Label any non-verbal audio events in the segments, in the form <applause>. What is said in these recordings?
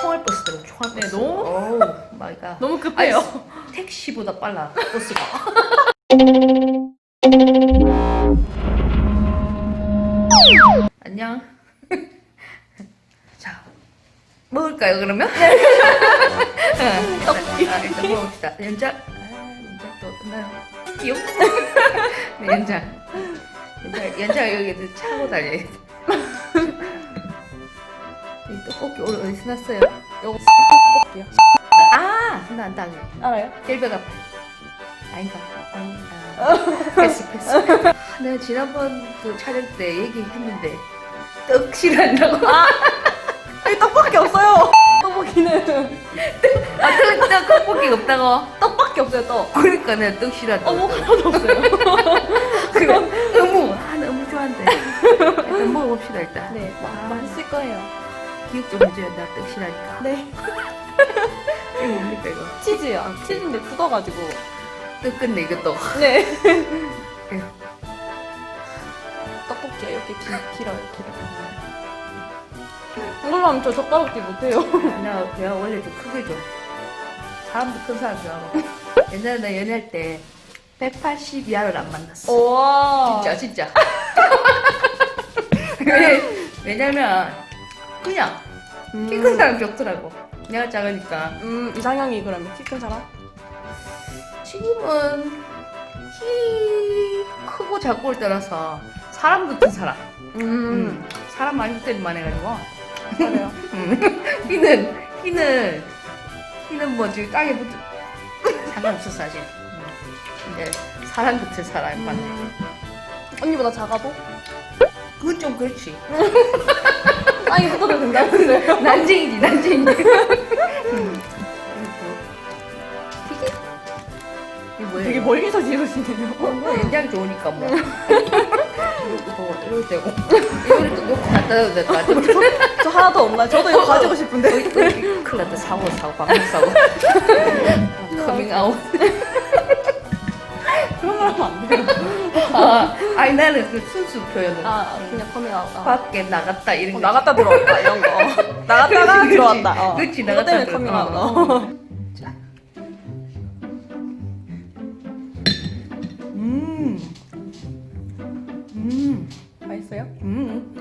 총알 버스더라고 총알 네, 버스. 너무- 오 마이 갓. 너무 급해요. 택시보다 빨라 버스가. <laughs> 안녕. <laughs> 자 먹을까요 그러면? <laughs> 떡볶이. 아, 일단 먹읍시다. 연장. 아, 연장 또 끝나요. 끼용. 네, 연장. 연장 연장 여기 차고 다녀. 이 떡볶이 오늘 어디서 났어요? 요거 떡볶이요. 아, 나안 당해. 알아요? gel배가 아닌가? 아, 패스 패스. 아, <laughs> 내가 지난번 그 촬영 때 얘기했는데 떡 싫어한다고. 여기 떡볶이 없어요. 떡볶이는 아, 떡, 떡 떡볶이 없다고. 떡밖에 없어요. 떡. 그러니까 내가 떡 싫어한다고. 어묵 하나도 없어요. <laughs> 그래. 어묵. 아, 나 어묵 좋아한대. <laughs> 일단 먹어봅시다 일단. 네, 아, 맛있을 거예요. 기억 좀 해줘야 나떡 싫어하니까. 네, <laughs> 이거 뭡니까 이거? 치즈요. 치즈인데 굳어가지고. 떡 끝내 이것도. 네. <laughs> 네. 떡볶이가 이렇게 길, 길어요, 길어. 이걸로 하면 저 젓가락질 못해요. 나 배가 원래 좀 크게 줘. 사람도 큰 사람 좋아하고. <laughs> 옛날에 나 연애할 때 180 이하를 안 만났어. 와. 진짜 진짜. 왜? 왜냐면 그냥 키 큰 사람 좋더라고. 내가 작으니까. 음, 이상형이 그러면 키 큰 사람? 지금은 키 크고 작고를 떠나서 사람 같은 사람. 음. 사람 많이 때리만 해가지고. 그래요. 음. 키는 키는 키는 뭐 지금 땅에 붙 상관없어 사실. 음. 근데 사람 같은 사람이 많네. 음. 언니보다 작아도? 그건 좀 그렇지. <laughs> 땅에 붙어도 된다면서요? 난쟁이지 난쟁이. 이게 뭐예요? 되게 멀리서 지으시네요. 어, 뭐 연장 좋으니까 뭐. 이거 이럴 때고 이거를 또 놓고 갖다 놔도 될 것 같아. 저 하나도 없나요? 저도 이거 가지고 싶은데. 어이, 큰일 났다 사고 사고 방금 사고. <laughs> 커밍 아웃. 그런 말 하면 안 돼요. 아, 아니 나는 그 순수 표현을. 아, 그냥 커밍아웃. 아. 밖에 나갔다 이런 어, 거. 나갔다 들어왔다 이런 거. <laughs> 나갔다가 그렇지, 들어왔다. 어. 그렇지, 이거 나갔다 때문에 들어- 커밍아웃. 어. 어. 자. 음. 음. 맛있어요? 음.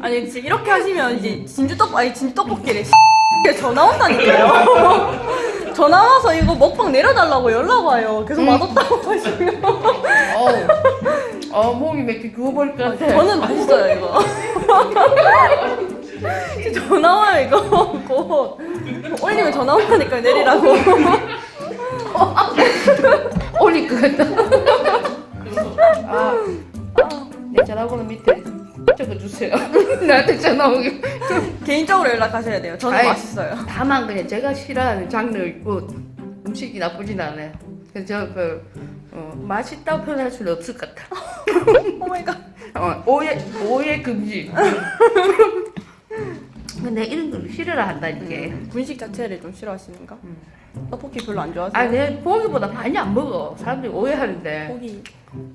아니 지금 이렇게 하시면 이제 진주 떡 아니 진주 떡볶이래. <laughs> 전화 온다니까요. <laughs> 전화 와서 이거 먹방 내려달라고 연락 와요. 계속 음. 맛없다고 하시면 어우. 어, 몸이 몇개 구워버릴 것 같아. 저는 맛있어요 이거. 진짜 전화 와요 이거 곧 올리면 전화 온다니까요 내리라고. 올릴 것 같다. 아, 내 전화번호 밑에 적어주세요. <laughs> 나한테 전화 오게. 개인적으로 연락하셔야 돼요. 저는 아이. 맛있어요. 다만 그냥 제가 싫어하는 장르 있고 음식이 나쁘진 않아요. 그래서 저그 어, 맛있다고 표현할 수는 없을 것 같아. <laughs> 오 마이 갓. 어, 오해 오해 금지. <laughs> 근데 이런 걸 싫어라 한다니까. 분식 자체를 좀 싫어하시는가? 음. 떡볶이 별로 안 좋아하세요? 아, 내 고기보다 많이 안 먹어. 사람들이 오해하는데 고기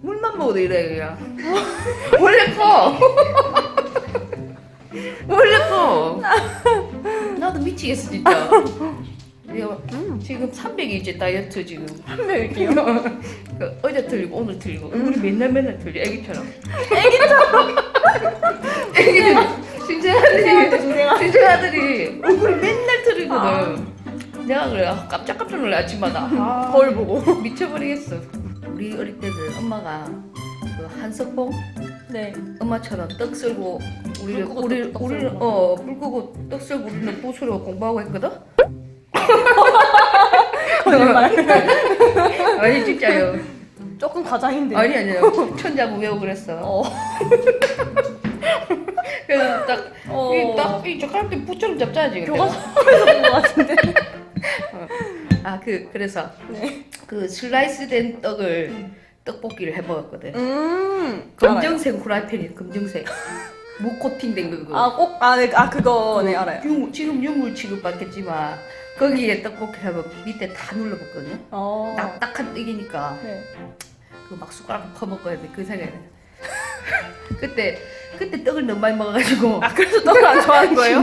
물만 먹어도 이래 그냥. <laughs> 원래 커. <laughs> 원래 커. 나도 미치겠어 진짜. 내가 지금 300일째 다이어트 지금. 한명일게요. <laughs> 그 어제 틀리고 오늘 틀리고 우리 맨날 맨날 틀려 애기처럼. 애기처럼. 애기들 신생아들이 신생아. 신생아들이 얼굴이 맨날 틀리거든. 내가 그래 아, 깜짝깜짝 놀래 아침마다. 아, 거울 보고. <laughs> 미쳐버리겠어. 우리 어릴 때는 엄마가 그 한석봉 네. 엄마처럼 떡 썰고 우리 불 끄고 우리 떡- 떡 우리는 썰고. 어불 끄고 떡 썰고 우리는 부스로 공부하고 했거든. 거짓말. <laughs> 아니 진짜요. 조금 과장인데. 아니 아니요. 천자부 외우고 그랬어. 어. 그래서 딱, 어. 이 딱, 이 젓가락 때 부처럼 잡자지. 근데. 교과서에서 본것 같은데. 아, 그, 그래서, 네. 그 슬라이스 된 떡을, 떡볶이를 해 먹었거든. 음. 검정색 후라이팬이 검정색. 무 코팅된 거, 그거. 아, 꼭, 아, 네, 아, 그거, 네, 알아요. 유, 지금 유물 취급받겠지만, 거기에 떡볶이 하면 밑에 다 눌러봤거든요. 어. 딱딱한 떡이니까, 네. 그 막 숟가락 퍼먹어야 돼. 그 생각에. <laughs> 그때 그때 떡을 너무 많이 먹어가지고 아 그래서 떡을 안 좋아하는 <laughs> 거예요?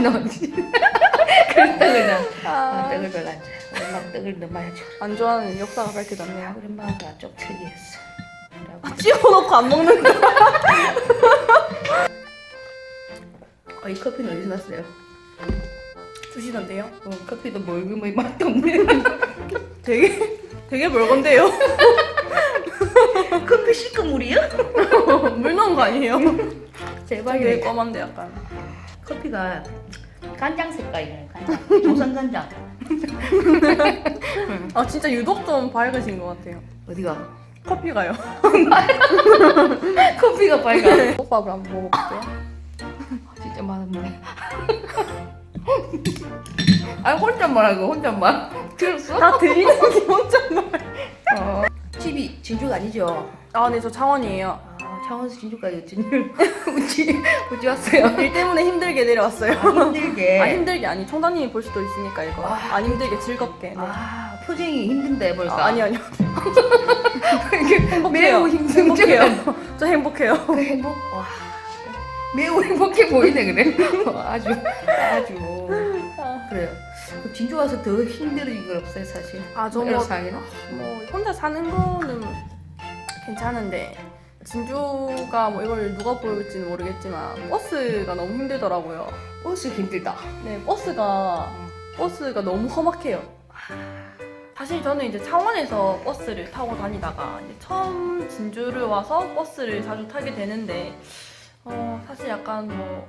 그래서 떡을 나 아, 어, 떡을 별로 엄마가 떡을 너무 많이 좋아. 안 좋아하는 역사가 밝혀졌네요. 우리 엄마가 좀 특이했어. 그래갖고 찍어놓고 안 먹는 거. 어, <laughs> 이 커피는 어디서 났어요? 주시던데요? 어, 커피도 멀고 뭐 맛도 없네. 되게 되게 멀건데요. <laughs> 커피 시커물이요? <laughs> 물 넣은 거 아니에요? 되게 대박이네. 검은데 약간. 커피가 간장 색깔이네. 간장. 조선 간장. 아 진짜 유독 좀 밝으신 것 같아요. 어디가? 커피가요. <laughs> 커피가 빨간. 떡밥을 한번 먹어볼게요. 진짜 맛없네. 아 혼잣말 하고 혼잣말. 들었어? 다 들리는 게 혼잣말. 어. 집이 진주가 아니죠? 아, 네, 저 창원이에요. 아, 창원에서 진주까지 진주 우지 우지 왔어요. 일 때문에 힘들게 내려왔어요. 아, 힘들게. <laughs> 아, 힘들게 아니. 청담님이 볼 수도 있으니까 이거. 와. 안 힘들게 즐겁게. 네. 아, 표정이 힘든데 보니까. 아, 아니 아니요. <laughs> 이게 행복해요. 매우 힘든 행복해요. <laughs> 저 행복해요. 그 행복. 와. 매우 행복해 보이네 그래. 어, 아주 아주 그래요. 그 진주 와서 더 힘들어진 건 없어요 사실. 아, 저 뭐, 애로사항이나. 뭐 혼자 사는 거는 괜찮은데 진주가 뭐 이걸 누가 보일지는 모르겠지만 버스가 너무 힘들더라고요. 버스 힘들다. 네, 버스가 버스가 너무 험악해요. 사실 저는 이제 창원에서 버스를 타고 다니다가 이제 처음 진주를 와서 버스를 자주 타게 되는데 어, 사실 약간 뭐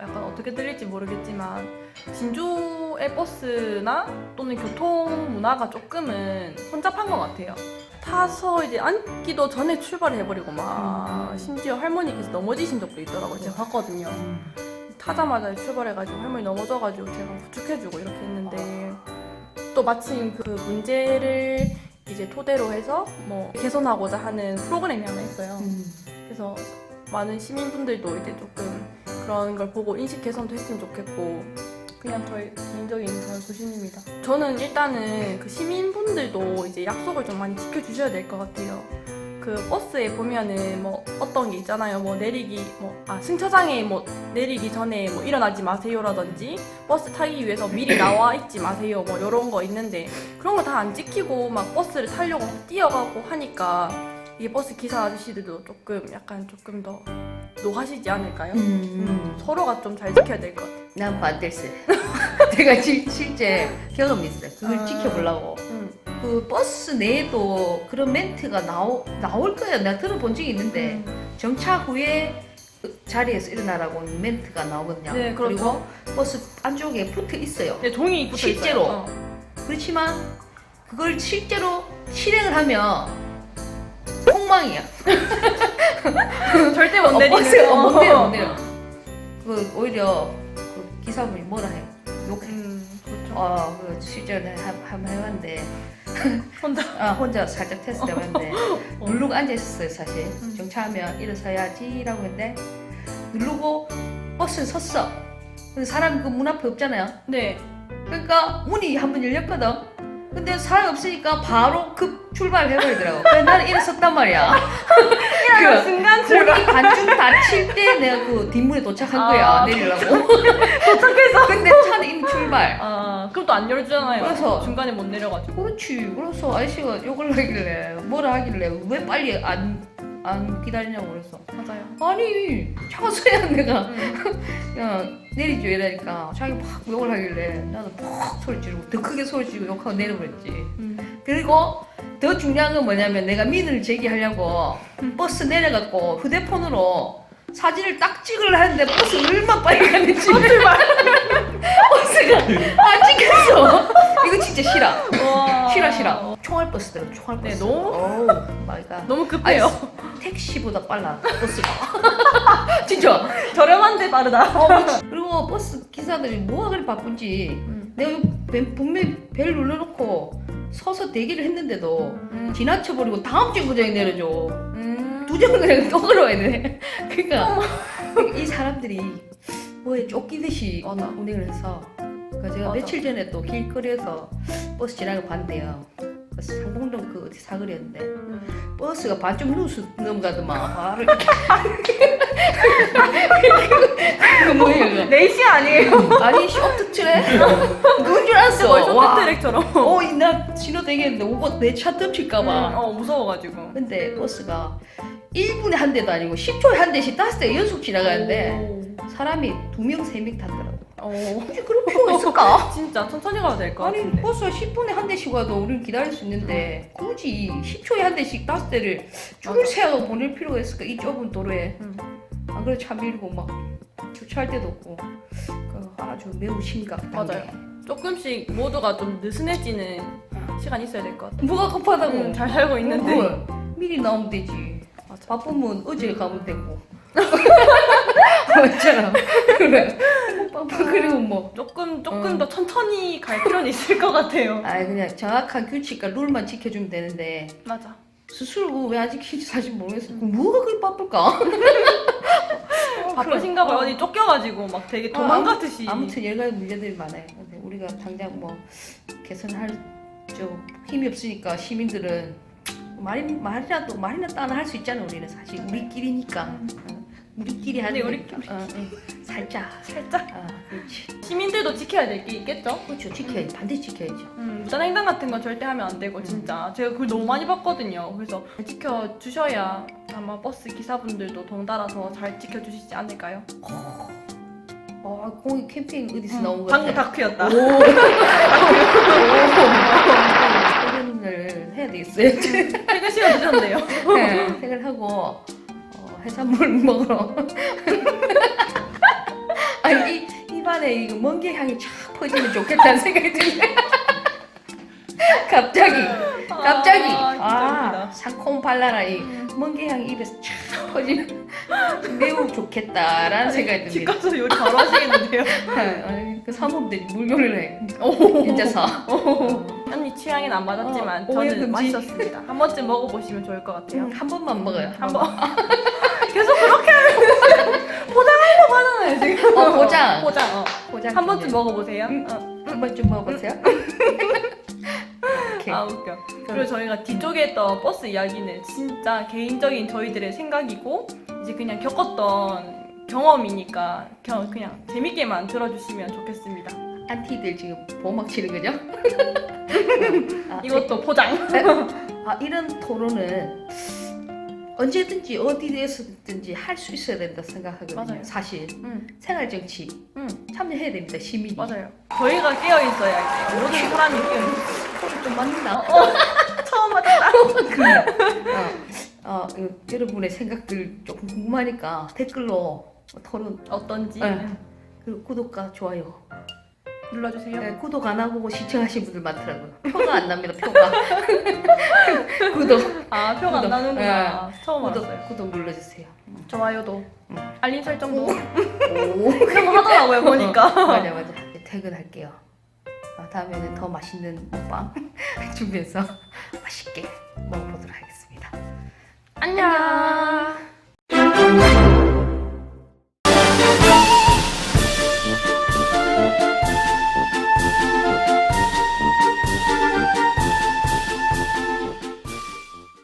약간 어떻게 들릴지 모르겠지만 진주의 버스나 또는 교통 문화가 조금은 혼잡한 것 같아요. 타서 이제 앉기도 전에 출발을 해버리고 막 음. 심지어 할머니께서 넘어지신 적도 있더라고요. 제가 봤거든요. 타자마자 출발해가지고 할머니 넘어져가지고 제가 부축해주고 이렇게 했는데 또 마침 그 문제를 이제 토대로 해서 뭐 개선하고자 하는 프로그램이 하나 있어요. 음. 그래서 많은 시민분들도 이제 조금 그런 걸 보고 인식 개선도 했으면 좋겠고 그냥 저의 개인적인 그런 소신입니다. 저는 일단은 그 시민분들도 이제 약속을 좀 많이 지켜주셔야 될 것 같아요. 그 버스에 보면은 뭐 어떤 게 있잖아요. 뭐 내리기 뭐 아 승차장에 뭐 내리기 전에 뭐 일어나지 마세요라든지 버스 타기 위해서 미리 나와 있지 마세요. 뭐 이런 거 있는데 그런 거 다 안 지키고 막 버스를 타려고 막 뛰어가고 하니까 이게 버스 기사 아저씨들도 조금 약간 조금 더 노하시지 않을까요? 음. 서로가 좀 잘 지켜야 될 것 같아요. 난 반대세. <laughs> 제가 실, 실제 경험이 있어요. 그걸 아. 지켜보려고. 음. 그 버스 내에도 그런 멘트가 나오, 나올 거야. 내가 들어본 적이 있는데 음. 정차 후에 그 자리에서 일어나라고 하는 멘트가 나오거든요. 네, 그렇죠. 그리고 버스 안쪽에 붙어 있어요. 네, 종이 붙어 실제로. 있어요. 어. 그렇지만 그걸 실제로 실행을 하면 폭망이야. 절대 못 어, 내리는 거. 못 내려, 못 내려. 그 오히려 그 기사분이 뭐라 해요? 욕해. 음, 그렇죠. 어, 그 한- 한번 해봤는데 <laughs> 혼자. 아, 혼자 살짝 테스트 해봤는데 <laughs> 누르고 앉아 있었어요 사실 음. 정차하면 일어서야지라고 했는데 누르고 버스에 섰어 근데 사람이 그문 앞에 없잖아요 네. 그러니까 문이 한 번 열렸거든 근데 사람이 없으니까 바로 급 출발을 해버리더라고 그래서 나는 일어섰단 말이야 <laughs> 그그 순간 문이 반쯤 닫힐 때 내가 그 뒷문에 도착한 거야 아, 내리려고 <laughs> 도착해서 근데 차는 이미 출발 아, 그럼 또 안 열어주잖아요. 그래서. 중간에 못 내려가지고. 그렇지. 그래서 아저씨가 욕을 하길래 뭐라 하길래 왜 빨리 안, 안 기다리냐고 그래서 맞아요. 아니 차가 서야 내가 음. <laughs> 야 내리죠 이러니까 자기 막 욕을 하길래 나도 퍽 소리 지르고 더 크게 소리 지르고 욕하고 내려버렸지. 음. 그리고 더 중요한 건 뭐냐면 내가 민을 제기하려고 버스 내려갖고 휴대폰으로 사진을 딱 찍으려 했는데 버스 얼마 빨리 가는지 <laughs> 버스가 안 찍혔어 이거 진짜 싫어 와. 싫어 싫어 총알 버스더라 총알 버스 네, 너무- 어우 마이갓 <laughs> 너무 급해요. 택시보다 빨라 버스가 <laughs> 진짜 저렴한데 빠르다. 그리고 버스 기사들이 뭐가 그리 바쁜지 음. 내가 이거 배- 분명히 벨 눌러놓고 서서 대기를 했는데도 음. 지나쳐버리고 다음 정거장에 내려줘 음. 두 정거장에 또 걸어와야 돼 <laughs> 그러니까 이 사람들이 뭐에 쫓기듯이 맞아. 운행을 해서 그러니까 제가 맞아. 며칠 전에 또 길거리에서 버스 지나는 거 봤는데요 그 상봉동 그 어디 사거리였는데 음. 버스가 반쯤 누수 넘가더만 바로 이렇게 그 뭐예요? 레이시 아니에요? 그거? 아니 쇼트트랙 그건 줄 알았어. 쇼트트랙처럼. 어, 나 신호 되겠는데 오버 내 차 덮칠까봐. 어 무서워가지고. 근데 버스가 1분에 한 대도 아니고 10초에 한 대씩 다섯 대 연속 지나가는데 사람이 두 명, 세명 타더라고. 오. 오. 굳이 그런 필요가 있을까? <laughs> 진짜 천천히 가도 될 것 아니 같은데. 버스가 10분에 한 대씩 와도 우리는 기다릴 수 있는데 굳이 10초에 한 대씩 다섯 대를 줄 맞아. 세워 보낼 필요가 있을까? 이 좁은 도로에 음. 안 그래 차 밀고 막 주차할 데도 없고 그 아주 매우 심각 단계. 맞아요. 조금씩 모두가 좀 느슨해지는 시간이 있어야 될 것 같아. 뭐가 급하다고? 음, 잘 살고 있는데. 뭘. 미리 나오면 되지. 맞아. 바쁘면 어제 가면 되고. <laughs> 맞잖아. 그래. 그리고 뭐. 조금 조금 음. 더 천천히 갈 필요는 있을 것 같아요. 아 그냥 정확한 규칙과 룰만 지켜주면 되는데 맞아. 스스로 왜 아직 지킨지 사실 모르겠어. 뭐가 그렇게 바쁠까? 바쁘신가 봐요. 어. 어디 쫓겨가지고 막 되게 어, 도망가듯이. 아무튼 여러 가지 문제들이 많아요. 근데 우리가 당장 뭐 개선할 저 힘이 없으니까 시민들은 말 말이라도 말이나 따나 할 수 있잖아. 우리는 사실 우리끼리니까 어, 우리끼리 하는 네, 거니까. 어, 응. 살짝 살짝. 아 그렇지. 시민들도 지켜야 될 게 있겠죠? 그렇죠. 지켜야지. 반드시 지켜야죠. 음, 무단 횡단 같은 건 절대 하면 안 되고 진짜 제가 그걸 너무 많이 봤거든요. 그래서 지켜 주셔야 아마 버스 기사분들도 동달아서 잘 지켜 주시지 않을까요? 아 거기 캠핑 어디서 나온 거 방금. 오. 퇴근을 해야 되겠어요. 퇴근 시간 늦었네요. 네, 퇴근하고 어, 해산물 <laughs> 먹으러. <laughs> 아니 이 입안에 이거 멍게 향이 촥 퍼지면 좋겠다는 생각이 드네. <laughs> 갑자기 갑자기 아, 아, 기절이다. 상콤 발랄한 이 멍게 향이 입에서 촥 퍼지면 매우 좋겠다라는 생각이 집 듭니다. 가서 요리 바로 하시겠는데요? 아니, 그 사모들이 물요리를 해. 오. 혼자서. 언니 취향엔 안 맞았지만 어, 오해 저는 금지. 맛있었습니다. 한 번쯤 먹어보시면 좋을 것 같아요. 음, 한 번만 먹어요. 한 번. 계속 그렇게 하면 포장하려고 하잖아요 지금. 어, 포장. 포장. 어. 포장 한 번쯤 기념. 먹어보세요. 음. 어. 한 번쯤 먹어보세요. 오케이. 아 웃겨. 그리고 저희가 뒤쪽에 했던 버스 이야기는 진짜 개인적인 저희들의 생각이고 이제 그냥 겪었던 경험이니까 겨- 그냥 재밌게만 들어주시면 좋겠습니다. 안티들 지금 보막 치는 거죠? 아, <laughs> 이것도 포장. 아 이런 토론은 언제든지 어디에서든지 할 수 있어야 된다 생각하거든요. 맞아요. 사실 응, 생활 정치 응, 참여해야 됩니다. 시민이. 맞아요. 저희가 깨어 있어야 이제 모든 사람이 깨어 있어. 소리 좀 맞나? <laughs> 처음 맞았다. 어, 어, 그, 여러분의 생각들 조금 궁금하니까 댓글로 토론 어떤지 네. 그리고 구독과 좋아요. 눌러주세요. 네, 구독 안 하고 시청하신 분들 많더라고요. 표가 안 납니다. 표가. <laughs> 구독. 아 표가 안 구독. 나는구나. 처음 구독, 알았어요. 구독 눌러주세요. 좋아요도 음. 알림 설정도 오. <laughs> 그런 거 하더라고요 보니까. 맞아 맞아. 이제 퇴근할게요. 어, 다음에는 더 맛있는 먹방 <laughs> 준비해서 맛있게 먹어보도록 하겠습니다. 안녕.